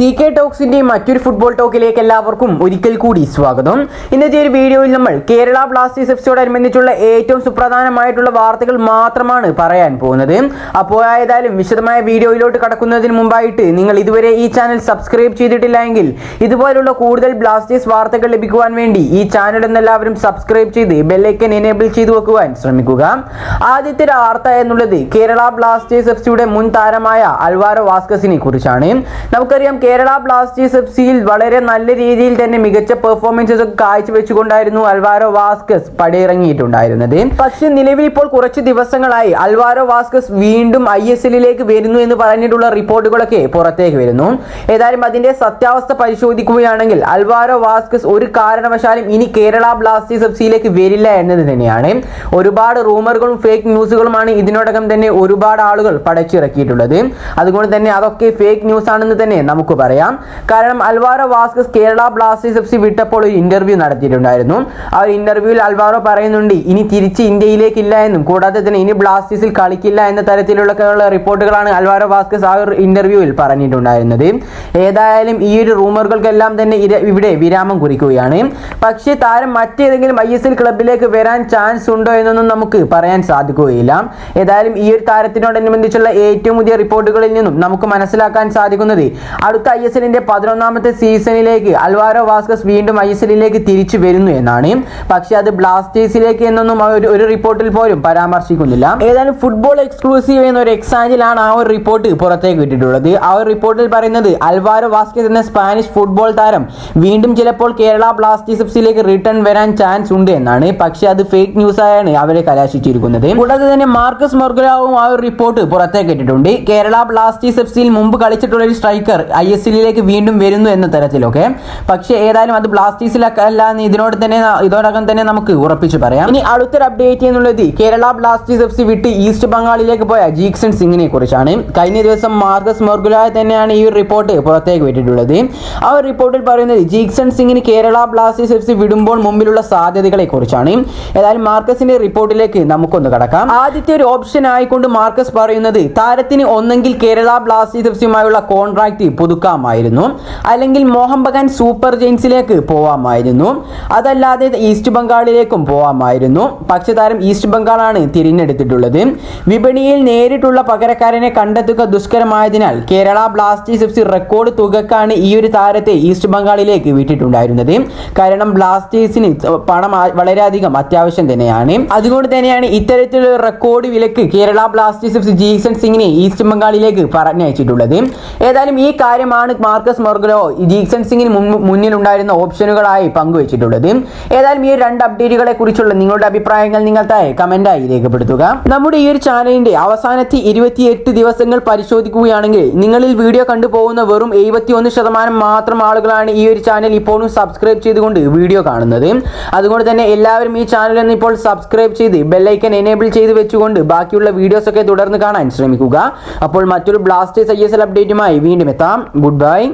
C K ടോക്സിന്റെ മറ്റൊരു football ടോക്കിലേക്ക് എല്ലാവർക്കും ഒരിക്കൽ കൂടി സ്വാഗതം. ഇന്നത്തെ ഒരു വീഡിയോയിൽ നമ്മൾ കേരള ബ്ലാസ്റ്റേഴ്സ് എഫ്സിയോടനുബന്ധിച്ചുള്ള ഏറ്റവും സുപ്രധാനമായിട്ടുള്ള വാർത്തകൾ മാത്രമാണ് പറയാൻ പോകുന്നത്. അപ്പോൾ ഏതായാലും വിശദമായ വീഡിയോയിലോട്ട് കടക്കുന്നതിന് മുമ്പായിട്ട് നിങ്ങൾ ഇതുവരെ ഈ ചാനൽ സബ്സ്ക്രൈബ് ചെയ്തിട്ടില്ല എങ്കിൽ ഇതുപോലുള്ള കൂടുതൽ ബ്ലാസ്റ്റേഴ്സ് വാർത്തകൾ ലഭിക്കുവാൻ വേണ്ടി ഈ ചാനൽ എന്നെല്ലാവരും സബ്സ്ക്രൈബ് ചെയ്ത് ബെല്ലൈക്കൻ എനേബിൾ ചെയ്തു വെക്കുവാൻ ശ്രമിക്കുക. ആദ്യത്തെ വാർത്ത എന്നുള്ളത് കേരള ബ്ലാസ്റ്റേഴ്സ് എഫ്സിയുടെ മുൻ താരമായ അൽവാരോ വാസ്കസിനെ കുറിച്ചാണ്. നമുക്കറിയാം കേരള ബ്ലാസ്റ്റേഴ്സ് എഫ് സിയിൽ വളരെ നല്ല രീതിയിൽ തന്നെ മികച്ച പെർഫോമൻസസ് കാഴ്ചവെച്ചുകൊണ്ടായിരുന്നു അൽവാരോ വാസ്കസ് പടിയിറങ്ങിയിട്ടുണ്ടായിരുന്നത്. പക്ഷേ നിലവിൽ ഇപ്പോൾ കുറച്ച് ദിവസങ്ങളായി അൽവാരോ വാസ്കസ് വീണ്ടും ഐ എസ് എല്ലിലേക്ക് വരുന്നു എന്ന് പറഞ്ഞിട്ടുള്ള റിപ്പോർട്ടുകളൊക്കെ പുറത്തേക്ക് വരുന്നു. ഏതായാലും അതിന്റെ സത്യാവസ്ഥ പരിശോധിക്കുകയാണെങ്കിൽ അൽവാരോ വാസ്കസ് ഒരു കാരണവശാലും ഇനി കേരള ബ്ലാസ്റ്റേഴ്സ് എഫ് സിയിലേക്ക് വരില്ല എന്നത് തന്നെയാണ്. ഒരുപാട് റൂമറുകളും ഫേക്ക് ന്യൂസുകളുമാണ് ഇതിനോടകം തന്നെ ഒരുപാട് ആളുകൾ പടച്ചിറക്കിയിട്ടുള്ളത്. അതുകൊണ്ട് തന്നെ അതൊക്കെ ഫേക്ക് ന്യൂസ് ആണെന്ന് തന്നെ നമുക്ക് പറയാം. കാരണം Alvaro Vazquez Kerala Blasters F C വിട്ടപ്പോൾ ഒരു ഇന്റർവ്യൂ നടത്തിയിട്ടുണ്ടായിരുന്നു. ആ ഒരു ഇന്റർവ്യൂവിൽ അൽവാരോ പറയുന്നുണ്ട് ഇനി തിരിച്ച് ഇന്ത്യയിലേക്കില്ല എന്നും. കൂടാതെ തന്നെ ഇനി ബ്ലാസ്റ്റേഴ്സിൽ കളിക്കില്ല എന്ന തരത്തിലുള്ള റിപ്പോർട്ടുകളാണ് അൽവാരോ വാസ്കസ് ആ ഒരു ഇന്റർവ്യൂവിൽ പറഞ്ഞിട്ടുണ്ടായിരുന്നത്. ഏതായാലും ഈ ഒരു റൂമറുകൾക്കെല്ലാം തന്നെ ഇവിടെ വിരാമം കുറിക്കുകയാണ്. പക്ഷേ താരം മറ്റേതെങ്കിലും ഐ എസ് എൽ ക്ലബിലേക്ക് വരാൻ ചാൻസ് ഉണ്ടോ എന്നൊന്നും നമുക്ക് പറയാൻ സാധിക്കുകയില്ല. ഏതായാലും ഈ ഒരു താരത്തിനോടനുബന്ധിച്ചുള്ള ഏറ്റവും പുതിയ റിപ്പോർട്ടുകളിൽ നിന്നും നമുക്ക് മനസ്സിലാക്കാൻ സാധിക്കുന്നത് അടുത്ത ഐ എസ് എല്ലിന്റെ പതിനൊന്നാമത്തെ സീസണിലേക്ക് അൽവാരോ വാസ്കസ് വീണ്ടും ഐ എസ് എല്ലിലേക്ക് തിരിച്ചു വരുന്നു എന്നാണ്. പക്ഷെ അത് ബ്ലാസ്റ്റേഴ്സിലേക്ക് എന്നൊന്നും ഒരു റിപ്പോർട്ടിൽ പോലും പരാമർശിക്കുന്നില്ല. ഏതായാലും ഫുട്ബോൾ എക്സ്ക്ലൂസീവ് എന്ന ഒരു എക്സാഞ്ചിലാണ് ആ ഒരു റിപ്പോർട്ട് പുറത്തേക്ക് വിട്ടിട്ടുള്ളത് ആ ഒരു റിപ്പോർട്ടിൽ പറയുന്നത് അൽവാരോ വാസ്കസ് എന്ന സ്പാനിഷ് ഫുട്ബോൾ താരം വീണ്ടും ചിലപ്പോൾ കേരള ബ്ലാസ്റ്റേഴ്സ് എഫ് സിയിലേക്ക് റിട്ടേൺ വരാൻ ചാൻസ് ഉണ്ട് എന്നാണ്. പക്ഷെ അത് ഫേക്ക് ന്യൂസ് ആയാണ് അവരെ കലാശിച്ചിരിക്കുന്നത്. കൂടാതെ തന്നെ മാർക്കസ് മൊർഗലാവും ആ ഒരു റിപ്പോർട്ട് പുറത്തേക്ക് ഇട്ടിട്ടുണ്ട്. കേരള ബ്ലാസ്റ്റേഴ്സ് എഫ് സിയിൽ മുമ്പ് കളിച്ചിട്ടുള്ള ഒരു സ്ട്രൈക്കർ ഐ എസ് എല്ലിലേക്ക് വീണ്ടും വരുന്നു എന്ന തരത്തിലൊക്കെ പക്ഷേ ഏതായാലും അത് ബ്ലാസ്റ്റേഴ്സിലൊക്കെ അല്ല എന്ന് ഇതിനോട് തന്നെ ഇതോടകം തന്നെ നമുക്ക് ഉറപ്പിച്ച് പറയാം. ഇനി അടുത്തൊരു അപ്ഡേറ്റ് എന്നുള്ളത് കേരള ബ്ലാസ്റ്റേഴ്സ് എഫ് സി വിട്ട് ഈസ്റ്റ് ബംഗാളിലേക്ക് പോയ ജീക്സൺ സിംഗിനെ കുറിച്ചാണ്. കഴിഞ്ഞ ദിവസം മാർഗസ് മൊർഗുലായ തന്നെയാണ് ഈ റിപ്പോർട്ട് പുറത്തേക്ക് വിട്ടിട്ടുള്ളത്. ആ റിപ്പോർട്ടിൽ പറയുന്നത് ജീക്സൺ സിംഗിന് കേരള ബ്ലാസ്റ്റേഴ്സ് എഫ് സി വിടുമ്പോൾ മുമ്പിലുള്ള സാധ്യതകളെ കുറിച്ചാണ്. ഏതായാലും മാർക്കസിന്റെ റിപ്പോർട്ടിലേക്ക് നമുക്കൊന്ന് കടക്കാം. ആദ്യത്തെ ഒരു ഓപ്ഷൻ ആയിക്കൊണ്ട് മാർക്കസ് പറയുന്നത് താരത്തിന് ഒന്നെങ്കിൽ കേരള ബ്ലാസ്റ്റേഴ്സ് എഫ് സിയുമായുള്ള കോൺട്രാക്ട് പുതുക്കാമായിരുന്നു അല്ലെങ്കിൽ മോഹൻ ബഗാൻ സൂപ്പർ ജെയിൻസിലേക്ക് പോവാമായിരുന്നു. അതല്ലാതെ ഈസ്റ്റ് ബംഗാളിലേക്കും പോവാമായിരുന്നു. പക്ഷേ താരം ഈസ്റ്റ് ബംഗാളാണ് തിരഞ്ഞെടുത്തിട്ടുള്ളത്. വിപണിയിൽ നേരിട്ടുള്ള പകരക്കാരനെ കണ്ടെത്തുക ദുഷ്കരമായതിനാൽ Kerala Blasters F C record തുകക്കാണ് ഈ ഒരു താരത്തെ ഈസ്റ്റ് ബംഗാളിലേക്ക് വിട്ടിട്ടുണ്ടായിരുന്നത്. കാരണം ബ്ലാസ്റ്റേഴ്സിന് പണം വളരെയധികം അത്യാവശ്യം തന്നെയാണ്. അതുകൊണ്ട് തന്നെയാണ് ഇത്തരത്തിലുള്ള റെക്കോർഡ് വിലക്ക് Kerala Blasters F C Jeakson സിംഗിനെ ഈസ്റ്റ് ബംഗാളിലേക്ക് പറഞ്ഞയച്ചിട്ടുള്ളത്. ഏതായാലും ഈ കാര്യമാണ് മാർക്കസ് മൊർഗലോ. ജീക്സൺ സിംഗിന് മുന്നിലുണ്ടായിരുന്ന ഓപ്ഷനുകളായി പങ്കുവച്ചിട്ടുള്ളത്. ഏതായാലും ഈ രണ്ട് അപ്ഡേറ്റുകളെ കുറിച്ചുള്ള നിങ്ങളുടെ അഭിപ്രായങ്ങൾ നിങ്ങൾ താഴെ കമന്റായി രേഖപ്പെടുത്തുക. നമ്മുടെ ഈ ഒരു ചാനലിന്റെ അവസാനത്തെ ഇരുപത്തിയെട്ട് ദിവസങ്ങൾ പരിശോധിക്കുകയാണെങ്കിൽ നിങ്ങളിൽ വീഡിയോ കണ്ടുപോകുന്ന വെറും എഴുപത്തി ഒന്ന് ശതമാനം മാത്രം ആളുകളാണ് ഈ ഒരു ചാനൽ ഇപ്പോഴും സബ്സ്ക്രൈബ് ചെയ്തുകൊണ്ട് വീഡിയോ കാണുന്നത്. അതുകൊണ്ട് തന്നെ എല്ലാവരും ഈ ചാനൽ ഒന്ന് ഇപ്പോൾ സബ്സ്ക്രൈബ് ചെയ്ത് ബെല്ലൈക്കൻ എനേബിൾ ചെയ്ത് വെച്ചുകൊണ്ട് ബാക്കിയുള്ള വീഡിയോസ് ഒക്കെ തുടർന്ന് കാണാൻ ശ്രമിക്കുക. അപ്പോൾ മറ്റൊരു ബ്ലാസ്റ്റേഴ്സ് ഐ എസ് എൽ അപ്ഡേറ്റുമായി വീണ്ടും എത്താം. goodbye.